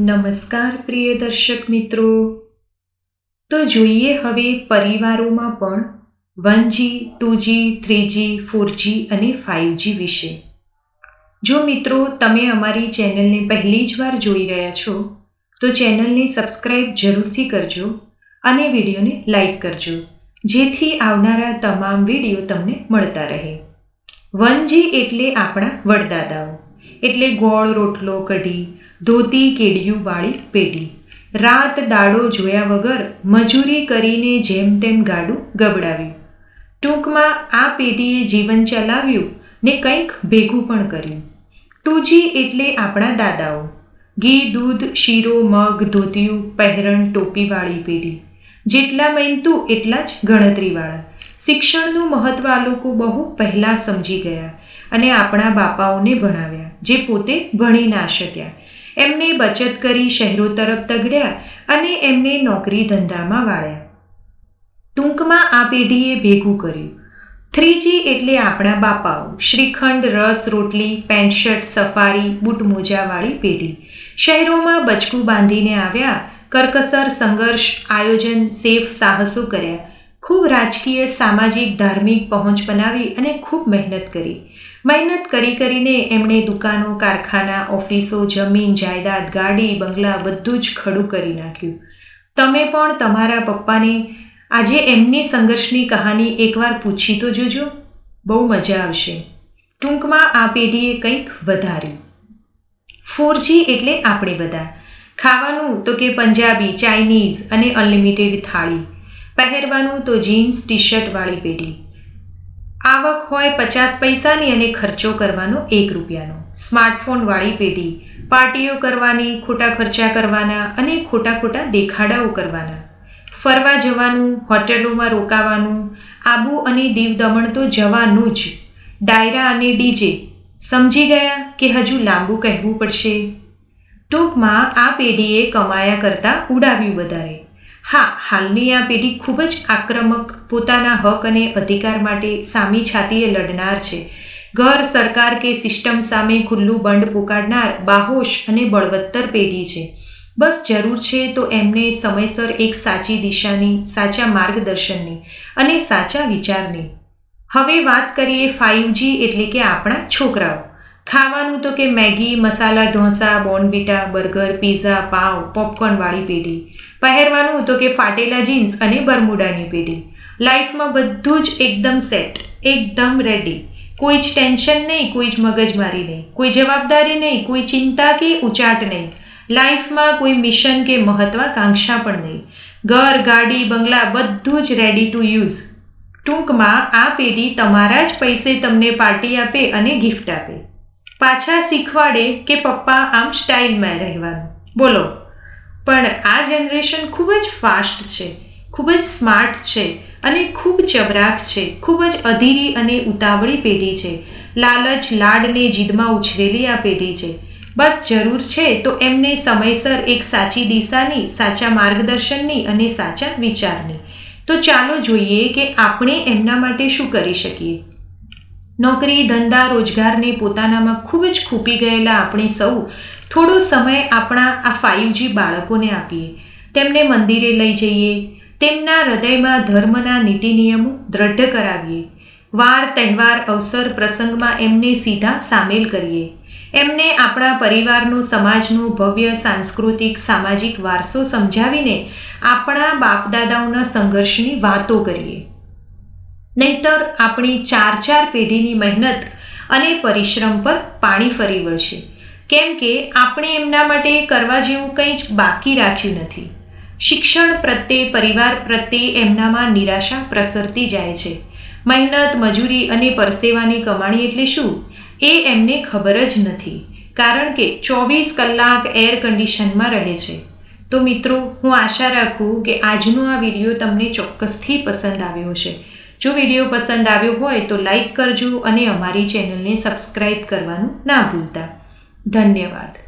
નમસ્કાર પ્રિય દર્શક મિત્રો. તો જોઈએ હવે પરિવારોમાં પણ one G two G three અને ફાઇવ જી વિશે. જો મિત્રો તમે અમારી ચેનલને પહેલી જ વાર જોઈ રહ્યા છો, તો ચેનલને સબસ્ક્રાઈબ જરૂરથી કરજો અને વિડીયોને લાઈક કરજો, જેથી આવનારા તમામ વીડિયો તમને મળતા રહે. વન જી એટલે આપણા વડદાદાઓ, એટલે ગોળ, રોટલો, કઢી ધોતી કેડિયુંવાળી પેટી. રાત દાડો જોયા વગર મજૂરી કરીને જેમ તેમ ગાડું ગબડાવ્યું. ટૂંકમાં આ પેઢીએ જીવન ચલાવ્યું ને કંઈક ભેગું પણ કર્યું. ટુજી એટલે આપણા દાદાઓ. ઘી, દૂધ, શીરો, મગ, ધોતિયું, પહેરણ, ટોપીવાળી પેઢી જેટલા મહેનતું એટલા જ ગણતરીવાળા. શિક્ષણનું મહત્ત્વ આ લોકો બહુ પહેલાં સમજી ગયા અને આપણા બાપાઓને ભણાવ્યા, જે પોતે ભણી ના શક્યા. એમને બચત કરી શહેરો તરફ તગડ્યા અને એમને નોકરી ધંધામાં વાળ્યા. ટૂંકમાં આ પેઢીએ ભેગું કર્યું. થ્રીજી એટલે આપણા બાપાઓ, શ્રીખંડ, રસ, રોટલી, પેન્ટ શર્ટ, સફારી બૂટ મોજાવાળી પેઢી. શહેરોમાં બચકું બાંધીને આવ્યા, કરકસર, સંઘર્ષ, આયોજન, સેફ, સાહસો કર્યા. ખૂબ રાજકીય, સામાજિક, ધાર્મિક પહોંચ બનાવી અને ખૂબ મહેનત કરી. મહેનત કરી કરીને એમણે દુકાનો, કારખાના, ઓફિસો, જમીન, જાયદાદ, ગાડી, બંગલા બધું જ ખડું કરી નાખ્યું. તમે પણ તમારા પપ્પાને આજે એમની સંઘર્ષની કહાની એકવાર પૂછી તો જોજો. બહુ મજા આવશે. ટૂંકમાં આ પેઢીએ કંઈક વધાર્યું. ફોરજી એટલે આપણે બધા. ખાવાનું તો કે પંજાબી, ચાઇનીઝ અને અનલિમિટેડ થાળી. પહેરવાનું તો જીન્સ ટી શર્ટવાળી પેઢી. આવક હોય પચાસ પૈસાની અને ખર્ચો કરવાનો એક રૂપિયાનો. સ્માર્ટફોનવાળી પેઢી. પાર્ટીઓ કરવાની, ખોટા ખર્ચા કરવાના અને ખોટા ખોટા દેખાડાઓ કરવાના. ફરવા જવાનું, હોટેલોમાં રોકાવાનું, આબુ અને દીવ દમણ તો જવાનું જ. ડાયરા અને ડીજે. સમજી ગયા કે હજુ લાંબુ કહેવું પડશે? ટૂંકમાં આ પેઢીએ કમાયા કરતાં ઉડાવ્યું વધારે. હા, હાલની આ પેઢી ખૂબ જ આક્રમક, પોતાના હક અને અધિકાર માટે સામી છાતીએ લડનાર છે. ઘર, સરકાર કે સિસ્ટમ સામે ખુલ્લું બંડ પુકારનાર બાહોશ અને બળવત્તર પેઢી છે. બસ જરૂર છે તો એમને સમયસર એક સાચી દિશાની, સાચા માર્ગદર્શનની અને સાચા વિચારની. હવે વાત કરીએ ફાઇવ જી એટલે કે આપણા છોકરાઓ. ખાવાનું તો કે Maggi, masala, dosa Bournvita burger, pizza, pav પોપકોર્નવાળી પેઢી. પહેરવાનું તો કે ફાટેલા જીન્સ અને બરમુડાની પેઢી. લાઈફમાં બધું જ એકદમ સેટ, એકદમ રેડી. કોઈ જ ટેન્શન નહીં, કોઈ જ મગજમારી નહીં, કોઈ જવાબદારી નહીં, કોઈ ચિંતા કે ઉચાટ નહીં. લાઈફમાં કોઈ મિશન કે મહત્વાકાંક્ષા પણ નહીં. ઘર, ગાડી, બંગલા બધું જ રેડી ટુ યુઝ ટૂંકમાં આ પેઢી તમારા જ પૈસે તમને પાર્ટી આપે અને ગિફ્ટ આપે. પાછા શીખવાડે કે પપ્પા આમ સ્ટાઇલમાં રહેવાનું. બોલો, પણ આ જનરેશન ખૂબ જ ફાસ્ટ છે, ખૂબ જ સ્માર્ટ છે અને ખૂબ ચબરાક છે, ખૂબ જ અધીરી અને ઉતાવળી પેઢી છે. લાલચ લાડને જીદમાં ઉછરેલી આ પેઢી છે. બસ જરૂર છે તો એમને સમયસર એક સાચી દિશાની, સાચા માર્ગદર્શનની અને સાચા વિચારની. તો ચાલો જોઈએ કે આપણે એમના માટે શું કરી શકીએ. નોકરી, ધંધા, રોજગારને પોતાનામાં ખૂબ જ ખૂપી ગયેલા આપણે સૌ થોડો સમય આપણા આ ફાઇવજી બાળકોને આપીએ. તેમને મંદિરે લઈ જઈએ, તેમના હૃદયમાં ધર્મના નીતિ નિયમો દ્રઢ કરાવીએ. વાર, તહેવાર, અવસર, પ્રસંગમાં એમને સીધા સામેલ કરીએ. એમને આપણા પરિવારનો, સમાજનો ભવ્ય, સાંસ્કૃતિક, સામાજિક વારસો સમજાવીને આપણા બાપદાદાઓના સંઘર્ષની વાતો કરીએ. નહીતર આપણી ચાર ચાર પેઢીની મહેનત અને પરિશ્રમ પર પાણી ફરી વળશે. કેમ કે આપણે એમના માટે કરવા જેવું કંઈ જ બાકી રાખ્યું નથી. શિક્ષણ પ્રત્યે, પરિવાર પ્રત્યે એમનામાં નિરાશા પ્રસરતી જાય છે. મહેનત, મજૂરી અને પરસેવાની કમાણી એટલે શું? એ એમને ખબર જ નથી, કારણ કે ચોવીસ કલાક એર કન્ડિશનમાં રહે છે. તો મિત્રો, હું આશા રાખું કે આજનો આ વીડિયો તમને ચોક્કસથી પસંદ આવ્યો છે જો વીડિયો પસંદ આવ્યો હોય તો લાઈક કરજો અને અમારી ચેનલને સબસ્ક્રાઈબ કરવાનું ના ભૂલતા. ધન્યવાદ.